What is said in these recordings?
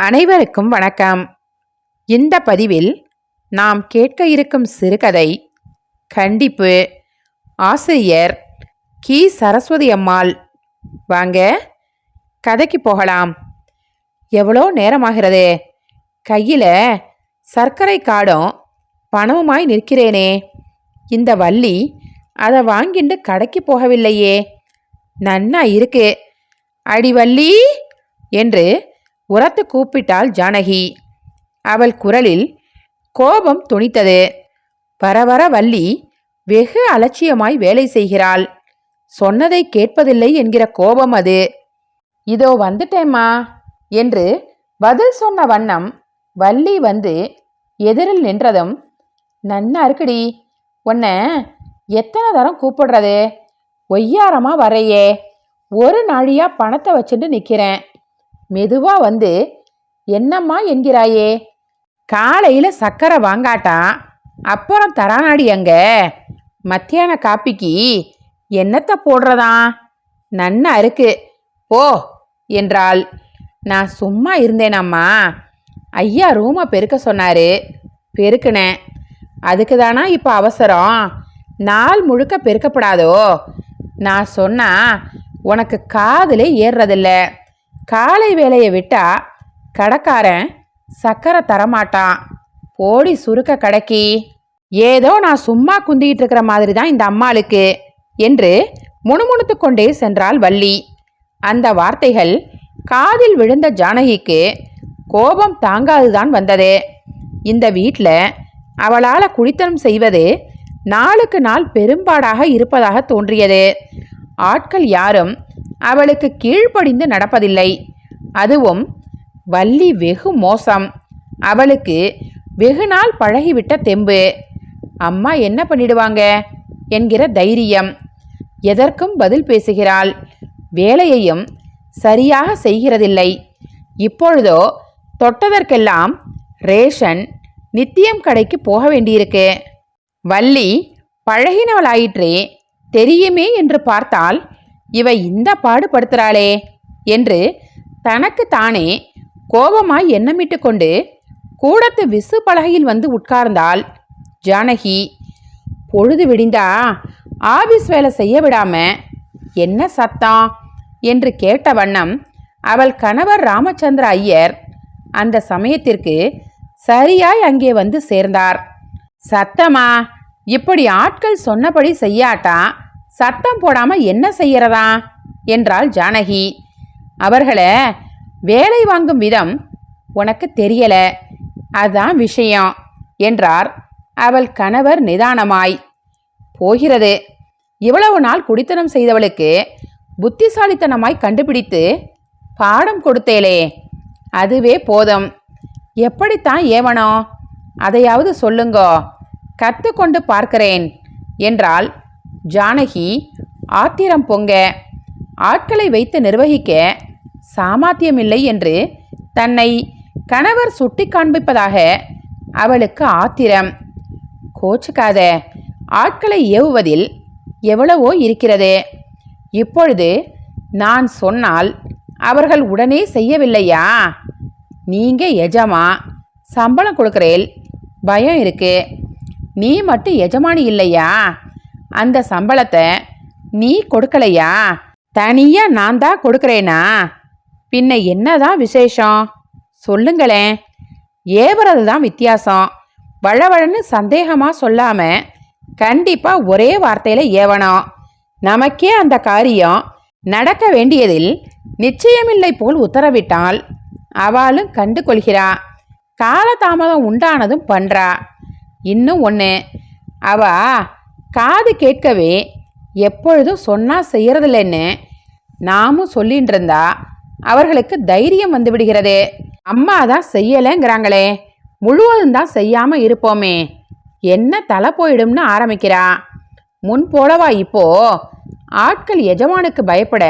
அனைவருக்கும் வணக்கம். இந்த பதிவில் நாம் கேட்க இருக்கும் சிறுகதை கண்டிப்பு. ஆசிரியர் கி. சரஸ்வதி அம்மாள். வாங்க கதைக்கு போகலாம். எவ்வளோ நேரமாகிறது. கையில் சர்க்கரை காடும் பணமுமாய் நிற்கிறேனே. இந்த வள்ளி அதை வாங்கிண்டு கடைக்கு போகவில்லையே. நன்னா இருக்கு. அடி வள்ளி! என்று உரத்து கூப்பிட்டாள் ஜானகி. அவள் குரலில் கோபம் துணித்தது. வர வர வள்ளி வெகு அலட்சியமாய் வேலை செய்கிறாள். சொன்னதை கேட்பதில்லை என்கிற கோபம் அது. இதோ வந்துட்டேம்மா என்று பதில் சொன்ன வண்ணம் வள்ளி வந்து எதிரில் நின்றதும் நன்னா இருக்குடி உன்னை எத்தனை தரம் கூப்பிடுறது? ஒய்யாரமா வரையே. ஒரு நாழியா பணத்தை வச்சுட்டு நிற்கிறேன் மெதுவா வந்து என்னம்மா என்கிறாயே? காலையில் சக்கரை வாங்காட்டான் அப்புறம் தரானாடி அங்க? மத்தியான காப்பிக்கு என்னத்தை போடுறதா நன்னா இருக்கு. ஓ என்றாள். நான் சும்மா இருந்தேனம்மா. ஐயா ரூமை பெருக்க சொன்னாரு. பெருக்கினேன் அதுக்கு தானா இப்போ அவசரம்? நாள் முழுக்க பெருக்கப்படாதோ? நான் சொன்னா உனக்கு காதில் ஏறுறதில்ல. காலை வேலையை விட்டா கடைக்காரன் சக்கரை தரமாட்டான். போடி சுருக்க கடைக்கி. ஏதோ நான் சும்மா குந்திக்கிட்டு இருக்கிற மாதிரி தான் இந்த அம்மாளுக்கு என்று முணுமுணுத்து கொண்டே சென்றாள் வள்ளி. அந்த வார்த்தைகள் காதில் விழுந்த ஜானகிக்கு கோபம் தாங்காதுதான் வந்தது. இந்த வீட்டில் அவளால் குடித்தனம் செய்வது நாளுக்கு நாள் பெரும்பாடாக இருப்பதாக தோன்றியது. ஆட்கள் யாரும் அவளுக்கு கீழ்ப்படிந்து நடப்பதில்லை. அதுவும் வள்ளி வெகு மோசம். அவளுக்கு வெகு நாள் பழகிவிட்ட தெம்பு. அம்மா என்ன பண்ணிடுவாங்க? என்கிற தைரியம். எதற்கும் பதில் பேசுகிறாள். வேலையையும் சரியாக செய்கிறதில்லை. இப்பொழுதோ தொட்டதற்கெல்லாம் ரேஷன் நித்தியம் கடைக்கு போக வேண்டியிருக்கு. வள்ளி பழகினவளாயிற்றே தெரியுமே என்று பார்த்தால் இவ இந்த பாடுபடுத்துகிறாளே என்று தனக்கு தானே கோபமாய் எண்ணமிட்டு கொண்டு கூடத்து விசு பலகையில் வந்து உட்கார்ந்தாள். ஜானகி பொழுது விடிந்தா ஆபீஸ் வேலை செய்ய விடாம என்ன சத்தம்? என்று கேட்ட வண்ணம் அவள் கணவர் ராமச்சந்திர ஐயர் அந்த சமயத்திற்கு சரியாய் அங்கே வந்து சேர்ந்தார். சத்தமா? இப்படி ஆட்கள் சொன்னபடி செய்யாட்டா? சத்தம் போடாமல் என்ன செய்கிறதா என்றாள் ஜானகி. அவர்களை வேலை வாங்கும் விதம் உனக்கு தெரியலை. அதான் விஷயம் என்றார். அவள் கணவர் நிதானமாய். போகிறது. இவ்வளவு நாள் குடித்தனம் செய்தவளுக்கு புத்திசாலித்தனமாய் கண்டுபிடித்து பாடம் கொடுத்தேளே. அதுவே போதும். எப்படித்தான் ஏவனோ அதையாவது சொல்லுங்கோ. கற்றுக்கொண்டு பார்க்கிறேன் என்றால் ஜானகி ஆத்திரம் பொங்க ஆட்களை வைத்து நிர்வகிக்க சாமாத்தியமில்லை என்று தன்னை கணவர் சுட்டி காண்பிப்பதாக அவளுக்கு ஆத்திரம். கோச்சுக்காத ஆட்களை ஏவுவதில் எவ்வளவோ இருக்கிறது. இப்பொழுது நான் சொன்னால் அவர்கள் உடனே செய்யவில்லையா? நீங்க எஜமா சம்பளம் கொடுக்குறேல் பயம் இருக்கு. நீ மட்டும் எஜமானி இல்லையா? அந்த சம்பளத்தை நீ கொடுக்கலையா? தனியாக நான் தான் கொடுக்குறேனா? பின்ன என்னதான் விசேஷம்? சொல்லுங்களேன். ஏவுறது தான் வித்தியாசம். வழவழன்னு சந்தேகமாக சொல்லாமல் கண்டிப்பாக ஒரே வார்த்தையில் ஏவணும். நமக்கே அந்த காரியம் நடக்க வேண்டியதில் நிச்சயமில்லை போல் உத்தரவிட்டால் அவளும் கண்டு கொள்கிறா காலதாமதம் உண்டானதும் பண்ணுறா இன்னும் ஒன்று அவ காது கேட்கவே எப்பொழுதும் சொன்னால் செய்யறதில்லைன்னு நாமும் சொல்லிட்டு இருந்தா அவர்களுக்கு தைரியம் வந்து விடுகிறது. அம்மா தான் செய்யலைங்கிறாங்களே முழுவதும் தான் செய்யாமல் இருப்போமே என்ன தலை போயிடும்னு ஆரம்பிக்கிறா. முன் போலவா இப்போ? ஆட்கள் எஜமானுக்கு பயப்பட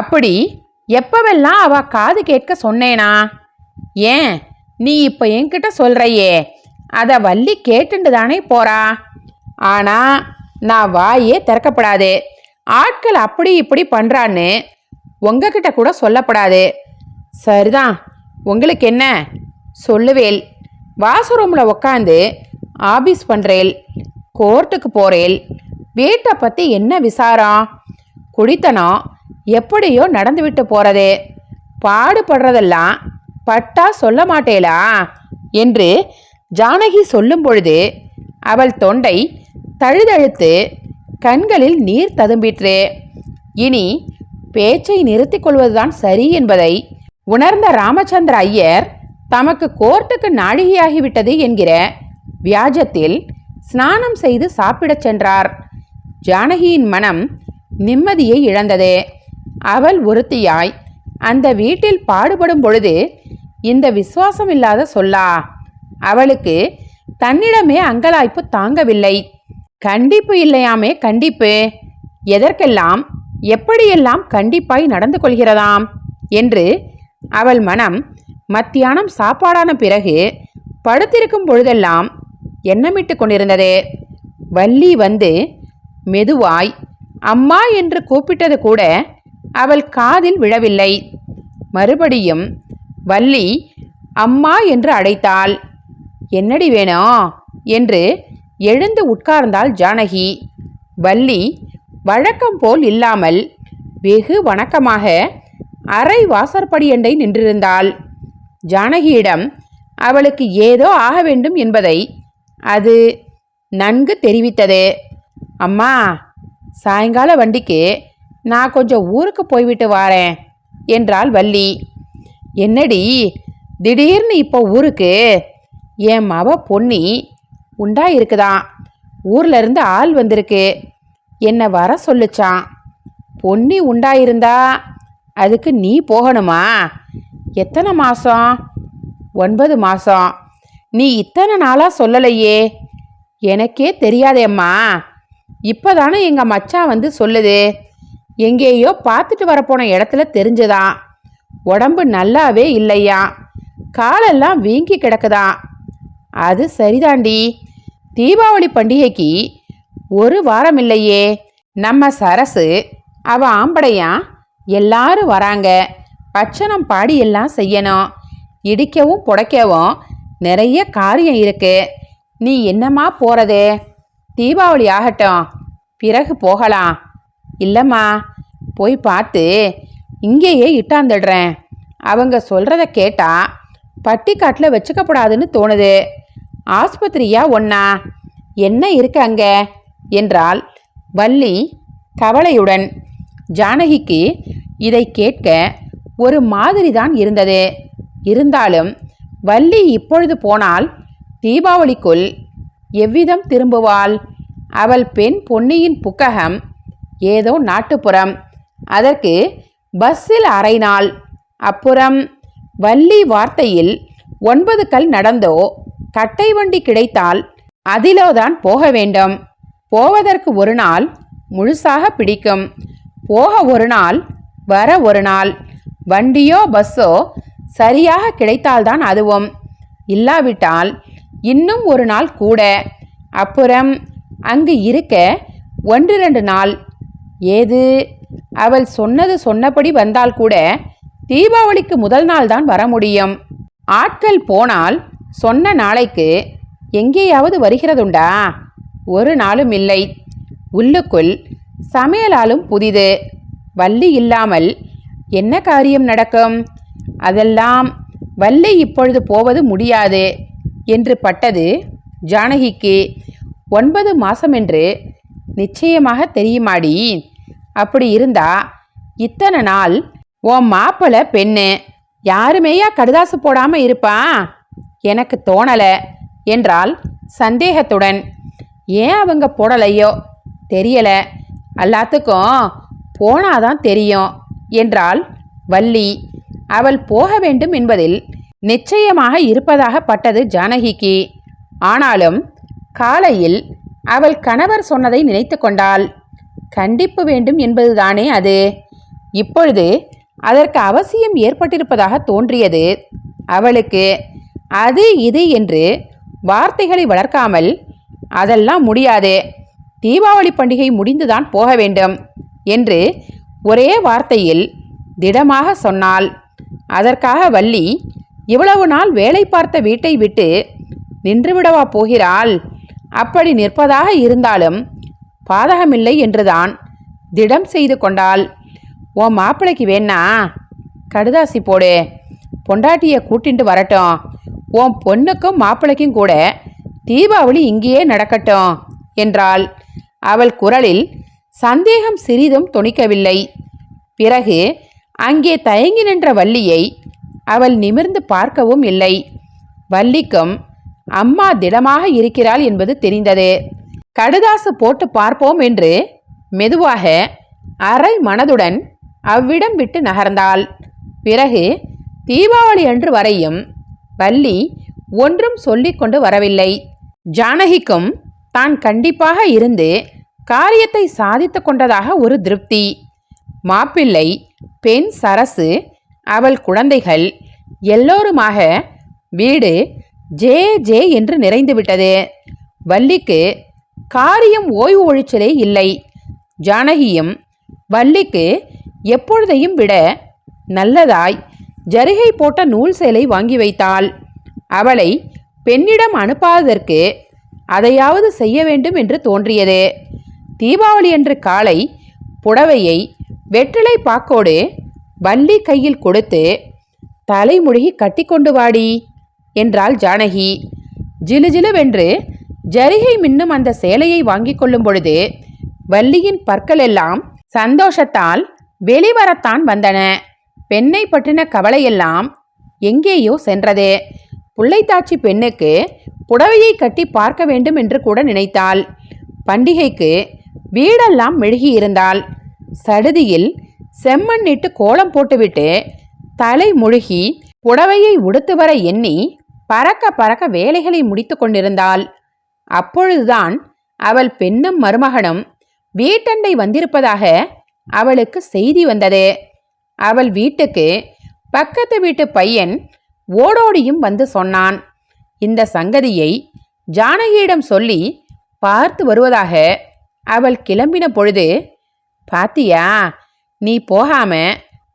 அப்படி எப்பவெல்லாம் அவ காது கேட்க சொன்னேனா? ஏன் நீ இப்போ என்கிட்ட சொல்றையே அதை வள்ளி கேட்டுண்டு தானே போறா. ஆனால் நான் வாயே திறக்கப்படாது. ஆட்கள் அப்படி இப்படி பண்ணுறான்னு உங்ககிட்ட கூட சொல்லப்படாது. சரிதான் உங்களுக்கு என்ன? சொல்லுவேல். வாசு ரூமில் உக்காந்து ஆபீஸ் பண்ணுறேல் கோர்ட்டுக்கு போகிறேல் வீட்டை பற்றி என்ன விசாரம்? குடித்தனம் எப்படியோ நடந்துவிட்டு போகிறது பாடுபடுறதெல்லாம் பட்டா சொல்ல மாட்டேலா? என்று ஜானகி சொல்லும் பொழுது அவள் தொண்டை தழுதழுத்து கண்களில் நீர் ததும்பிற்று. இனி பேச்சை நிறுத்திக் கொள்வதுதான் சரி என்பதை உணர்ந்த ராமச்சந்திர ஐயர் தமக்கு கோர்ட்டுக்கு நாழிகையாகிவிட்டது என்கிற வியாஜத்தில் ஸ்நானம் செய்து சாப்பிடச் சென்றார். ஜானகியின் மனம் நிம்மதியை இழந்தது. அவள் ஒருத்தியாய் அந்த வீட்டில் பாடுபடும் பொழுது இந்த விசுவாசம் இல்லாத சொல்லா. அவளுக்கு தன்னிடமே அங்கலாய்ப்பு தாங்கவில்லை. கண்டிப்பு இல்லையாமே கண்டிப்பு. எதற்கெல்லாம் எப்படியெல்லாம் கண்டிப்பாய் நடந்து கொள்கிறதாம்? என்று அவள் மனம் மத்தியானம் சாப்பாடான பிறகு படுத்திருக்கும் பொழுதெல்லாம் எண்ணமிட்டு கொண்டிருந்தது. வள்ளி வந்து மெதுவாய் அம்மா என்று கூப்பிட்டது கூட அவள் காதில் விழவில்லை. மறுபடியும் வள்ளி அம்மா என்று அழைத்தாள். என்னடி வேணும்? என்று எழுந்து உட்கார்ந்தாள் ஜானகி. வள்ளி வழக்கம் போல் இல்லாமல் வெகு வணக்கமாக அரை வாசற்படியண்டை நின்றிருந்தாள். ஜானகியிடம் அவளுக்கு ஏதோ ஆக வேண்டும் என்பதை அது நன்கு தெரிவித்தது. அம்மா சாயங்கால வண்டிக்கு நான் கொஞ்சம் ஊருக்கு போய்விட்டு வாரேன் என்றாள் வள்ளி. என்னடி திடீர்னு இப்போ ஊருக்கு? என் மவ பொன்னி உண்டா இருக்குதான் ஊர்ல இருந்து ஆள் வந்திருக்கு. என்னை வர சொல்லுச்சான் பொன்னி உண்டாயிருந்தா? அதுக்கு நீ போகணுமா? எத்தனை மாதம் ஒன்பது மாதம் நீ இத்தனை நாளாக சொல்லலையே. எனக்கே தெரியாதேம்மா. இப்போதானே எங்கள் மச்சான் வந்து சொல்லுது. எங்கேயோ பார்த்துட்டு வரப்போன இடத்துல தெரிஞ்சுதான். உடம்பு நல்லாவே இல்லையா காலெல்லாம் வீங்கி கிடக்குதான் அது சரிதாண்டி. தீபாவளி பண்டிகைக்கு ஒரு வாரம் இல்லையே நம்ம சரசு அவ ஆம்படையா? எல்லாரும் வராங்க. பச்சனம் பாடி எல்லாம் செய்யணும். இடிக்கவும் புடைக்கவும் நிறைய காரியம் இருக்கு. நீ என்னம்மா போகிறது தீபாவளி ஆகட்டும். பிறகு போகலாம். இல்லைம்மா போய் பார்த்து இங்கேயே இட்டாந்துடுறேன். அவங்க சொல்கிறத கேட்டால் பட்டிக்காட்டில் வச்சுக்கப்படாதுன்னு தோணுது. ஆஸ்பத்திரியா ஒன்னா என்ன இருக்கு அங்க? என்றால் வள்ளி கவலையுடன். ஜானகிக்கு இதை கேட்க ஒரு மாதிரி தான் இருந்தது. இருந்தாலும் வள்ளி இப்பொழுது போனால் தீபாவளிக்குள் எவ்விதம் திரும்புவாள்? அவள் பெண் பொன்னியின் புக்ககம் ஏதோ நாட்டுப்புறம். அதற்கு பஸ்ஸில் அரை நாள் அப்புறம் வள்ளி வார்த்தையில் ஒன்பது கல் நடந்தோ கட்டை வண்டி கிடைத்தால் அதிலோதான் போக வேண்டும். போவதற்கு ஒரு நாள் முழுசாக பிடிக்கும். போக ஒரு நாள் வர ஒரு நாள். வண்டியோ பஸ்ஸோ சரியாக கிடைத்தால்தான் அதுவும். இல்லாவிட்டால் இன்னும் ஒரு நாள் கூட. அப்புறம் அங்கு இருக்க ஒன்று ரெண்டு நாள். ஏது? அவள் சொன்னது சொன்னபடி வந்தால் கூட தீபாவளிக்கு முதல் நாள் தான் வர முடியும். ஆட்கள் போனால் சொன்ன நாளைக்கு எங்கேயாவது வருகிறதுண்டா? ஒரு நாளும் இல்லை. உள்ளுக்குள் சமையலாலும் புதிது. வள்ளி இல்லாமல் என்ன காரியம் நடக்கும்? அதெல்லாம் வள்ளி இப்பொழுது போவது முடியாது என்று பட்டது ஜானகிக்கு. ஒன்பது மாசம் என்று நிச்சயமாக தெரியுமாடி? அப்படி இருந்தா இத்தனை நாள் உன் மாப்பிள பெண்ணு யாருமேயா கடுதாசு போடாம இருப்பான் எனக்கு தோணல என்றால் சந்தேகத்துடன். ஏன் அவங்க போடலையோ? தெரியல. எல்லாத்துக்கும் போனாதான் தெரியும் என்றாள் வள்ளி. அவள் போக வேண்டும் என்பதில் நிச்சயமாக இருப்பதாக பட்டது ஜானகிக்கு. ஆனாலும் காலையில் அவள் கணவர் சொன்னதை நினைத்து கொண்டாள். கண்டிப்பு வேண்டும் என்பதுதானே அது. இப்பொழுது அதற்கு அவசியம் ஏற்பட்டிருப்பதாக தோன்றியது. அவளுக்கு அது இது என்று வார்த்தைகளை வளர்க்காமல் அதெல்லாம் முடியாது. தீபாவளி பண்டிகை முடிந்துதான் போக வேண்டும் என்று ஒரே வார்த்தையில் திடமாக சொன்னாள். அதற்காக வள்ளி இவ்வளவு நாள் வேலை பார்த்த வீட்டை விட்டு நின்றுவிடவா போகிறாள்? அப்படி நிற்பதாக இருந்தாலும் பாதகமில்லை என்றுதான் திடம் செய்து கொண்டாள். உன் மாப்பிள்ளைக்கு வேணா கடுதாசி போடு. பொண்டாட்டியை கூட்டிட்டு வரட்டும். உன் பொண்ணுக்கும் மாப்பிளைக்கும் கூட தீபாவளி இங்கேயே நடக்கட்டும் என்றாள். அவள் குரலில் சந்தேகம் சிறிதும் துணிக்கவில்லை. பிறகு அங்கே தயங்கி நின்ற வள்ளியை அவள் நிமிர்ந்து பார்க்கவும் இல்லை. வள்ளிக்கும் அம்மா திடமாக இருக்கிறாள் என்பது தெரிந்தது. கடுதாசு போட்டு பார்ப்போம் என்று மெதுவாக அரை மனதுடன் அவ்விடம் விட்டு நகர்ந்தாள். பிறகு தீபாவளி அன்று வரையும் வள்ளி ஒன்றும் சொல்லிக்கொண்டு வரவில்லை. ஜானகிக்கும் தான் கண்டிப்பாக இருந்து காரியத்தை சாதித்து கொண்டதாக ஒரு திருப்தி. மாப்பிள்ளை பெண் சரசு அவள் குழந்தைகள் எல்லோருமாக வீடு ஜே ஜே என்று நிறைந்துவிட்டது வள்ளிக்கு காரியம் ஓய்வு ஒழிச்சலே இல்லை. ஜானகியும் வள்ளிக்கு எப்பொழுதையும் விட நல்லதாய் ஜரிகை போட்ட நூல் சேலை வாங்கி வைத்தாள். அவளை பெண்ணிடம் அனுப்பாததற்கு அதையாவது செய்ய வேண்டும் என்று தோன்றியது. தீபாவளி அன்று காலை புடவையை வெற்றிலை பாக்கோடு வள்ளி கையில் கொடுத்து தலைமுழுகி கட்டிக்கொண்டு வாடி என்றாள் ஜானகி. ஜிலுஜிலுவென்று ஜரிகை மின்னும் அந்த சேலையை வாங்கிக் கொள்ளும் பொழுது வள்ளியின் பற்கள் எல்லாம் சந்தோஷத்தால் வெளிவரத்தான் வந்தன. பெண்ணை பற்றின கவலையெல்லாம் எங்கேயோ சென்றது. புள்ளைத்தாச்சி பெண்ணுக்கு புடவையை கட்டி பார்க்க வேண்டும் என்று கூட நினைத்தாள். பண்டிகைக்கு வீடெல்லாம் மெழுகி இருந்தாள் சடுதியில் செம்மண்ணிட்டு கோலம் போட்டுவிட்டு தலை முழுகி புடவையை உடுத்து வர எண்ணி பறக்க பறக்க வேலைகளை முடித்து கொண்டிருந்தாள். அப்பொழுதுதான் அவள் பெண்ணும் மருமகனும் வீட்டண்டை வந்திருப்பதாக அவளுக்கு செய்தி வந்தது. அவள் வீட்டுக்கு பக்கத்து வீட்டு பையன் ஓடோடியும் வந்து சொன்னான். இந்த சங்கதியை ஜானகியிடம் சொல்லி பார்த்து வருவதாக அவள் கிளம்பின பொழுது பாத்தியா நீ போகாம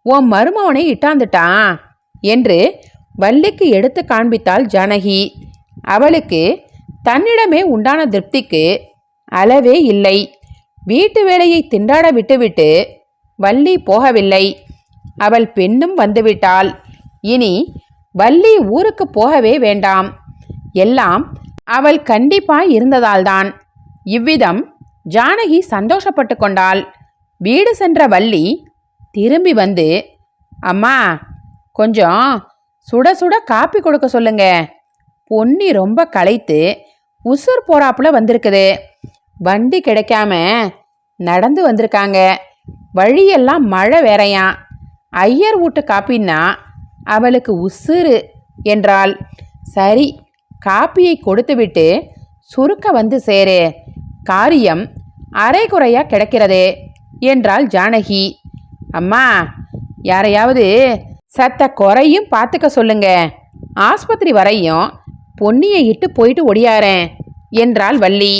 உன் மருமவனை இட்டாந்துட்டான் என்று வள்ளிக்கு எடுத்து காண்பித்தாள் ஜானகி. அவளுக்கு தன்னிடமே உண்டான திருப்திக்கு அளவே இல்லை. வீட்டு வேலையை திண்டாட விட்டுவிட்டு வள்ளி போகவில்லை. அவள் பெண்ணும் வந்துவிட்டாள். இனி வள்ளி ஊருக்கு போகவே வேண்டாம். எல்லாம் அவள் கண்டிப்பாய் இருந்ததால்தான். இவ்விதம் ஜானகி சந்தோஷப்பட்டு கொண்டாள். வீடு சென்ற வள்ளி திரும்பி வந்து அம்மா கொஞ்சம் சுட சுட காப்பி கொடுக்க சொல்லுங்க. பொன்னி ரொம்ப களைத்து உசுர் போறாப்புல வந்திருக்குது. வண்டி கிடைக்காம நடந்து வந்திருக்காங்க. வழியெல்லாம் மழை வேறையாம் ஐயர் வீட்டு காப்பின்னா அவளுக்கு உசுறு என்றாள். சரி காப்பியை கொடுத்துவிட்டு சுருக்க வந்து சேரு. காரியம் அரைகுறையா கிடக்கிறதே என்றாள் ஜானகி. அம்மா யாரையாவது சத்த குறையும் பார்த்துக்க சொல்லுங்க. ஆஸ்பத்திரி வரையும் பொன்னியை இட்டு போயிட்டு ஒடியாரேன் என்றாள் வள்ளி.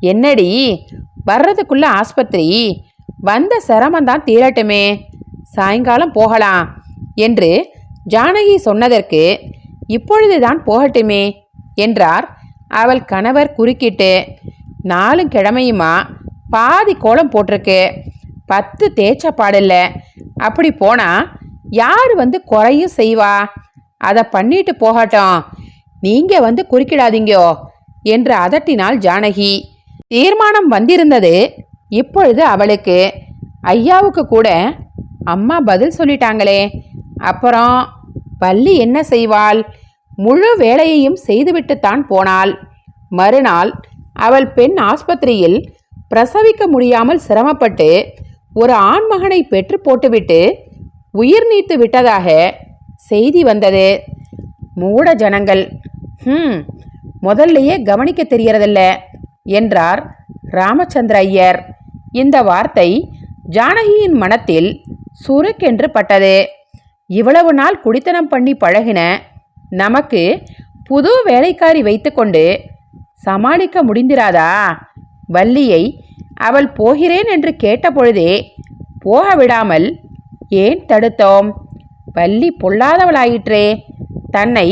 என்னடி? வர்றதுக்குள்ள ஆஸ்பத்திரி? வந்த சிரமந்தான் தீரட்டுமே. சாயங்காலம் போகலாம் என்று ஜானகி சொன்னதற்கு இப்பொழுதுதான் போகட்டுமே என்றார். அவள் கணவர் குறுக்கிட்டு நாலு கிழமையுமா? பாதி கோலம் போட்டிருக்கு. பத்து தேய்ச்ச பாடில்ல அப்படி போனா யார் வந்து குறையும் செய்வா? அதை பண்ணிட்டு போகட்டும். நீங்க வந்து குறுக்கிடாதீங்கோ என்று அதட்டினாள் ஜானகி. தீர்மானம் வந்திருந்தது. இப்பொழுது அவளுக்கு ஐயாவுக்கு கூட அம்மா பதில் சொல்லிட்டாங்களே. அப்புறம் பள்ளி என்ன செய்வாள்? முழு வேலையையும் செய்துவிட்டுத்தான் போனாள். மறுநாள் அவள் பெண் ஆஸ்பத்திரியில் பிரசவிக்க முடியாமல் சிரமப்பட்டு ஒரு ஆண்மகனை பெற்று போட்டுவிட்டு உயிர் நீத்து விட்டதாக செய்தி வந்தது. மூட ஜனங்கள். ம் முதல்லையே கவனிக்க தெரியறதில்ல. என்றார் ராமச்சந்திர ஐயர் இந்த வார்த்தை ஜானகியின் மனத்தில் சுருக்கென்று பட்டது இவ்வளவு நாள் குடித்தனம் பண்ணி பழகின நமக்கு புது வேலைக்காரி வைத்துக்கொண்டு சமாளிக்க முடிந்திராதா? வள்ளியை அவள் போகிறேன் என்று கேட்டபொழுதே போக விடாமல் ஏன் தடுத்தோம்? வள்ளி பொல்லாதவளாயிற்றே. தன்னை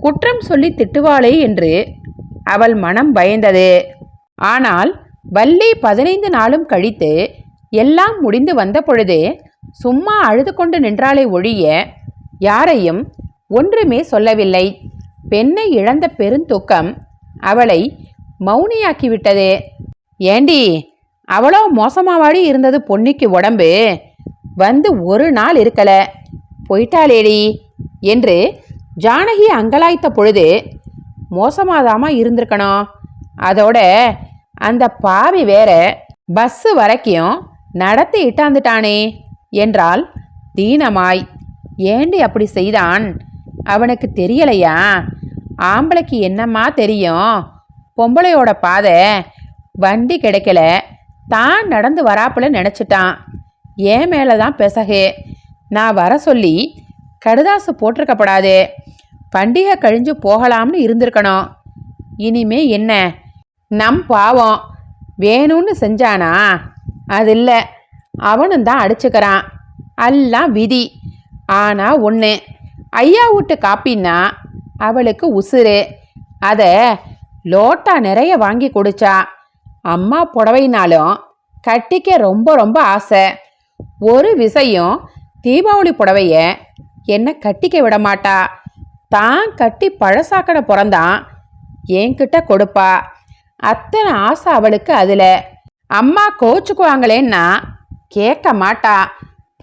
குற்றம் சொல்லி திட்டுவாளே என்று அவள் மனம் பயந்தது. ஆனால் வள்ளி பதினைந்து நாளும் கழித்து எல்லாம் முடிந்து வந்த பொழுது சும்மா அழுது கொண்டு நின்றாலே ஒழிய யாரையும் ஒன்றுமே சொல்லவில்லை. பெண்ணை இழந்த பெருந்துக்கம் அவளை மௌனியாக்கிவிட்டது. ஏண்டி அவ்வளோ மோசமாவாடி இருந்தது பொன்னிக்கு உடம்பு. வந்து ஒரு நாள் இருக்கல. போயிட்டாளேடி என்று ஜானகி அங்கலாய்த்த பொழுது மோசமாதாமா இருந்திருக்கணும். அதோட அந்த பாவி வேற பஸ்ஸு வரைக்கும் நடத்தி இட்டாந்துட்டானே என்றால் தீனமாய். ஏண்டி அப்படி செய்தான்? அவனுக்கு தெரியலையா? ஆம்பளைக்கு என்னம்மா தெரியும்? பொம்பளையோட பாதை வண்டி கிடைக்கல. தான் நடந்து வராப்புல நினச்சிட்டான். ஏன் மேலே தான் பெசகு. நான் வர சொல்லி கடுதாசு போட்டிருக்கப்படாது. பண்டிகை கழிஞ்சு போகலாம்னு இருந்திருக்கணும். இனிமே என்ன? நம் பாவம். வேணும்னு செஞ்சானா? அது இல்லை அவனும் தான் அடிச்சுக்கிறான். எல்லாம் விதி. ஆனால் ஒன்று ஐயா வீட்டு காப்பின்னா அவளுக்கு உசுரு அதை லோட்டா நிறைய வாங்கி கொடுச்சா அம்மா புடவைனாலும் கட்டிக்க ரொம்ப ரொம்ப ஆசை. ஒரு விஷயம் தீபாவளி புடவைய என்ன கட்டிக்க விட மாட்டா. தான் கட்டி பழசாக்கடை பிறந்தான். என்கிட்ட கொடுப்பா. அத்தனை ஆசை அவளுக்கு அதில். அம்மா கோச்சுக்குவாங்களேன்னா கேட்க மாட்டா.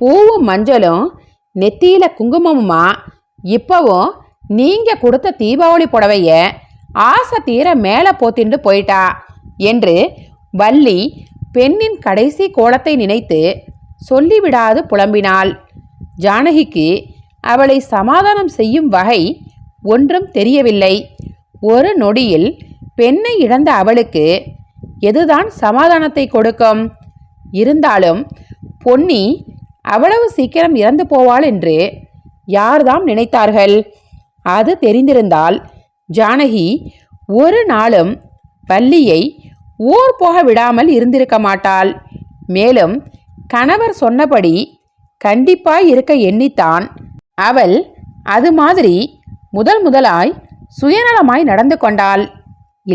பூவும் மஞ்சளும் நெத்தியில குங்குமமுமா? இப்போவும் நீங்கள் கொடுத்த தீபாவளி புடவைய ஆசை தீர மேலே போத்திண்டு போயிட்டா என்று வள்ளி பெண்ணின் கடைசி கோலத்தை நினைத்து சொல்லிவிடாது புலம்பினாள். ஜானகிக்கு அவளை சமாதானம் செய்யும் வகை ஒன்றும் தெரியவில்லை. ஒரு நொடியில் பெண்ணை இழந்த அவளுக்கு எதுதான் சமாதானத்தை கொடுக்கும்? இருந்தாலும் பொன்னி அவ்வளவு சீக்கிரம் இறந்து போவாள் என்று யார்தாம் நினைத்தார்கள்? அது தெரிந்திருந்தால் ஜானகி ஒரு நாளும் வள்ளியை ஊர் போக விடாமல் இருந்திருக்க மாட்டாள். மேலும் கணவர் சொன்னபடி கண்டிப்பாய் இருக்க எண்ணித்தான். அவள் அது மாதிரி முதல் முதலாய் சுயநலமாய் நடந்து கொண்டாள்.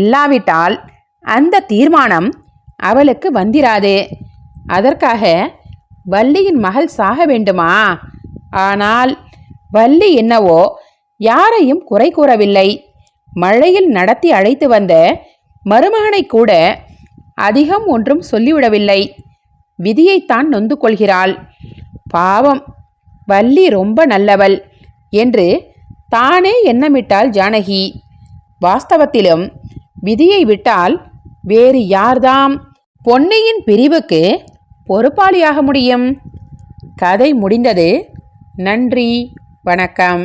இல்லாவிட்டால் அந்த தீர்மானம் அவளுக்கு வந்திராது. அதற்காக வள்ளியின் மகள் சாக வேண்டுமா? ஆனால் வள்ளி என்னவோ யாரையும் குறை கூறவில்லை. மழையில் நடத்தி அழைத்து வந்த மருமகனை கூட அதிகம் ஒன்றும் சொல்லிவிடவில்லை. விதியைத்தான் நொந்து கொள்கிறாள். பாவம் வள்ளி ரொம்ப நல்லவள் என்று தானே எண்ணமிட்டாள் ஜானகி. வாஸ்தவத்திலும் விதியை விட்டால் வேறு யார்தாம்? பொன்னியின் பிரிவுக்கு பொறுப்பாளியாக முடியும். கதை முடிந்தது. நன்றி. வணக்கம்.